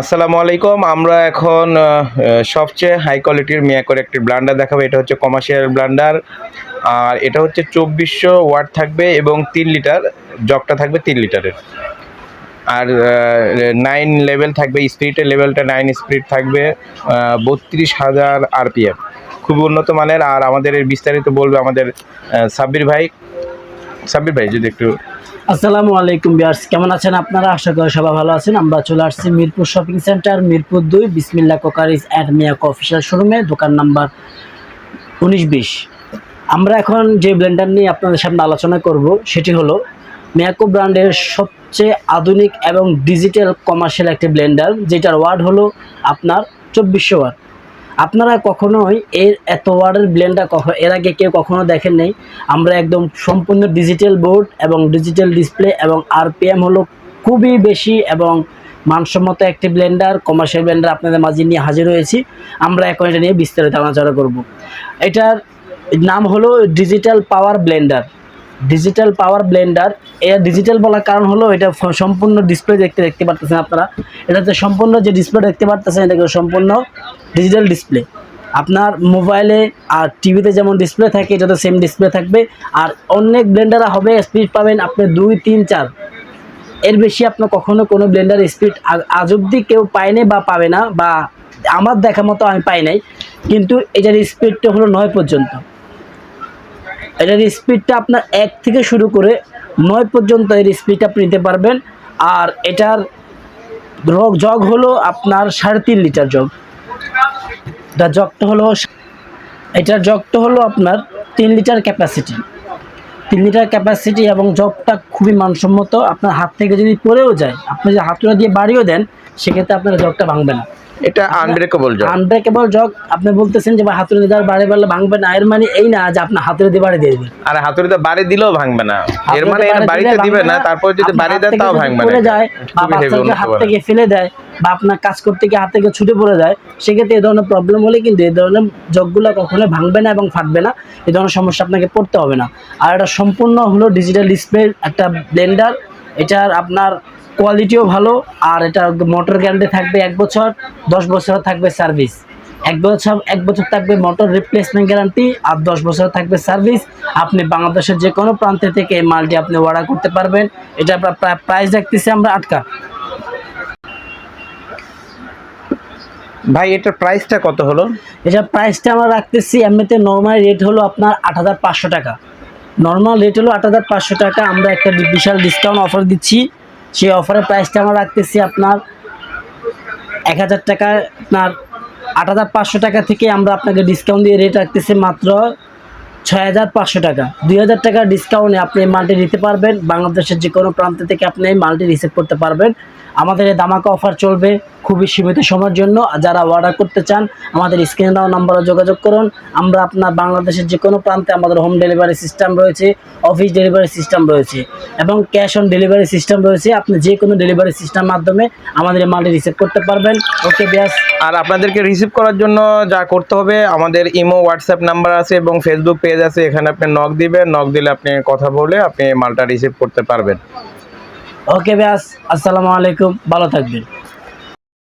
আসসালামু আলাইকুম। আমরা এখন সবচেয়ে হাই কোয়ালিটির মিয়াকোর একটি ব্লান্ডার দেখাবো। এটা হচ্ছে কমার্শিয়াল ব্লান্ডার আর এটা হচ্ছে চব্বিশশো ওয়াট থাকবে এবং তিন লিটার, জগটা থাকবে তিন লিটারের। আর নাইন লেভেল থাকবে স্পিরিটের লেভেলটা নাইন স্পিরিট থাকবে বত্রিশ হাজার আরপিএম খুবই উন্নত মানের। আর আমাদের বিস্তারিত বলবে আমাদের সাব্বির ভাই। সাব্বির ভাই, যদি একটু আসসালামু আলাইকুম বিয়ার্স কেমন আছেন আপনারা? আশা করি সবাই ভালো আছেন। আমরা চলে আসছি মিরপুর শপিং সেন্টার, মিরপুর দুই বিসমিল্লা কোকারিজ অ্যান্ড মিয়াকো অফিসিয়াল শোরুমে, দোকান নাম্বার উনিশ বিশ। আমরা এখন যে ব্লেন্ডার নিয়ে আপনাদের সামনে আলোচনা করব, সেটি হলো মিয়াকো ব্র্যান্ডের সবচেয়ে আধুনিক এবং ডিজিটাল কমার্শিয়াল একটি ব্লেন্ডার, যেটার ওয়ার্ড হলো আপনার চব্বিশশো ওয়াট। আপনারা কখনোই এর এত ওয়ার্ডের ব্লেন্ডার কখনো, এর আগে কেউ কখনো দেখেন নাই। আমরা একদম সম্পূর্ণ ডিজিটাল বোর্ড এবং ডিজিটাল ডিসপ্লে এবং আরপিএম হলো খুবই বেশি এবং মানসম্মত একটি ব্লেন্ডার কমার্শিয়াল ব্লেন্ডার আপনাদের মাঝে নিয়ে হাজির হয়েছি। আমরা এখন এটা নিয়ে বিস্তারিত আলোচনা করব। এটার নাম হলো digital power blender digital power blender এটা ডিজিটাল বলার কারণ হলো এটা সম্পূর্ণ ডিসপ্লে দেখতে দেখতে পারতেছেন আপনারা। এটাতে সম্পূর্ণ যে ডিসপ্লে দেখতে পারতেছেন, এটাকে সম্পূর্ণ ডিজিটাল ডিসপ্লে আপনার মোবাইলে আর টিভিতে যেমন ডিসপ্লে থাকে এটা তো সেম ডিসপ্লে থাকবে। আর অনেক ব্লেন্ডার হবে স্পিড পাবেন আপনি দুই, তিন, চার। এর বেশি আপনার কখনো কোনো ব্লেন্ডার স্পিড আজ অব্দি কেউ পায়নি বা পাবে না, বা আমার দেখা মতো আমি পাই নাই। কিন্তু এটার স্পিডটা হলো নয় পর্যন্ত। এটার স্পিডটা আপনার এক থেকে শুরু করে নয় পর্যন্ত এর স্পিড আপনি নিতে পারবেন। আর এটার জগ হলো আপনার সাড়ে তিন লিটার জগ। এটা জগটা হলো এটার জগটা হলো আপনার তিন লিটার ক্যাপাসিটি তিন লিটার ক্যাপাসিটি এবং জবটা খুবই মানসম্মত। আপনার হাত থেকে যদি পড়েও যায়, আপনি যদি হাতুড়া দিয়ে বাড়িও দেন, সেক্ষেত্রে আপনার জগটা ভাঙবে না। এটা আনব্রেকেবল জব আনব্রেকেবল জগ আপনি বলতেছেন যে হাতুড়ি দিয়ে বাড়ি বাড়লে ভাঙবে না এর মানে এই না যে আপনার হাতুড়ি দিয়ে বাড়ি দিয়ে দেবেন। আর হাতুড়িতে বাড়ি দিলেও ভাঙবে না। এর মানে এর বাড়িতে দিবে না তারপর যদি বাড়ি তাও ভাঙবে না। যায় বা হাত থেকে ফেলে দেয় বা আপনার কাজ করতে গিয়ে হাত থেকে ছুটে পড়ে যায় সেক্ষেত্রে এই ধরনের প্রবলেম হলে কিন্তু এই ধরনের জগগুলো কখনো ভাঙবে না এবং ফাটবে না এই ধরনের সমস্যা আপনাকে পড়তে হবে না। আর এটা সম্পূর্ণ হলো ডিজিটাল ডিসপ্লে একটা ব্লেন্ডার এটার আপনার কোয়ালিটিও ভালো আর এটা মোটর গ্যারান্টি থাকবে এক বছর দশ বছর থাকবে সার্ভিস এক বছর এক বছর থাকবে মোটর রিপ্লেসমেন্ট গ্যারান্টি আর দশ বছর থাকবে সার্ভিস আপনি বাংলাদেশের যে কোনো প্রান্তে থেকে এই মালটি আপনি অর্ডার করতে পারবেন। এটা প্রাইস রাখতেছি আমরা আটকা। ভাই এটার প্রাইসটা কত হলো? এটা প্রাইসটা আমরা রাখতেছি এমনিতে নর্মাল রেট হলো আপনার আট হাজার পাঁচশো টাকা। নর্মাল রেট হলো আট হাজার পাঁচশো টাকা আমরা একটা বিশাল ডিসকাউন্ট অফার দিচ্ছি। সেই অফারের প্রাইসটা আমরা রাখতেছি আপনার এক হাজার টাকা, আপনার আট হাজার পাঁচশো টাকা থেকে আমরা আপনাকে ডিসকাউন্ট দিয়ে রেট রাখতেছি মাত্র ছয় হাজার পাঁচশো টাকা। দুই হাজার টাকার ডিসকাউন্টে আপনি এই মালটি নিতে পারবেন। বাংলাদেশের যে কোনো প্রান্ত থেকে আপনি এই মালটি রিসিভ করতে পারবেন। আমাদের এই দামাকা অফার চলবে খুবই সীমিত সময়ের জন্য। যারা অর্ডার করতে চান, আমাদের স্ক্রিনে দেওয়া নম্বরে যোগাযোগ করুন। আমরা আপনার বাংলাদেশের যে কোনো প্রান্তে আমাদের হোম ডেলিভারি সিস্টেম রয়েছে অফিস ডেলিভারি সিস্টেম রয়েছে এবং ক্যাশ অন ডেলিভারি সিস্টেম রয়েছে। আপনি যে কোনো ডেলিভারি সিস্টেমের মাধ্যমে আমাদের এই মালটি রিসিভ করতে পারবেন। ওকে ব্যাস আর আপনাদেরকে রিসিভ করার জন্য যা করতে হবে, আমাদের ইমো হোয়াটসঅ্যাপ নাম্বার আছে এবং ফেসবুক পেজ আছে। এখানে আপনি নক দিবেন নক দিলে আপনি কথা বলে আপনি মালটা রিসিভ করতে পারবেন। ওকে ব্যাস আসসালামু আলাইকুম ভালো থাকবেন।